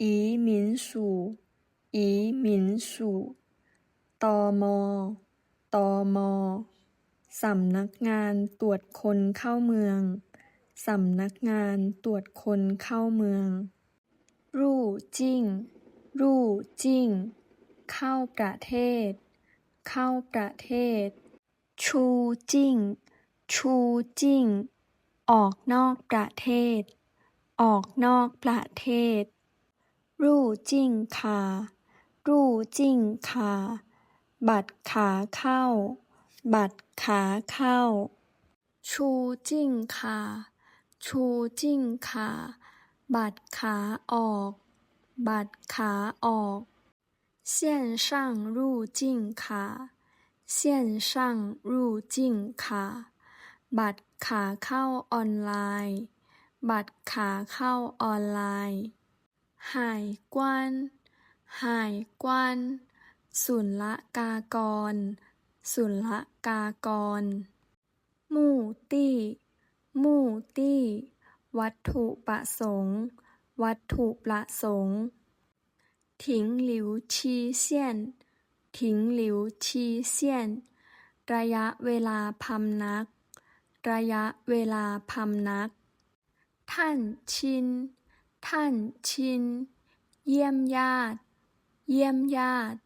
移民署移民署ตมตม สำนักงานตรวจคนเข้าเมือง สำนักงานตรวจคนเข้าเมือง รู่จิ้ง รู่จิ้ง เข้าประเทศ เข้าประเทศ ชูจิ้ง ชูจิ้ง ออกนอกประเทศ ออกนอกประเทศ รู่จิ้งคา รู่จิ้งคา บัตรขาเข้า บัตรขาเข้า ชูจิ้งคา ชูจิ้งคา บัตรขาออก บัตรขาออก线上入境卡线上入境卡 บัตรขาเข้าออนไลน์ บัตรขาเข้าออนไลน์ หายกวนหายกวนศุลกากรศุลกากร มูตี้ มูตี้ วัตถุประสงค์ วัตถุประสงค์ถิงหลิวชีเซียนถิงหลิวชีเซียน ระยะเวลาพำนัก ระยะเวลาพำนัก ท่านชิน ท่านชิน เยี่ยมญาติ เยี่ยมญาติ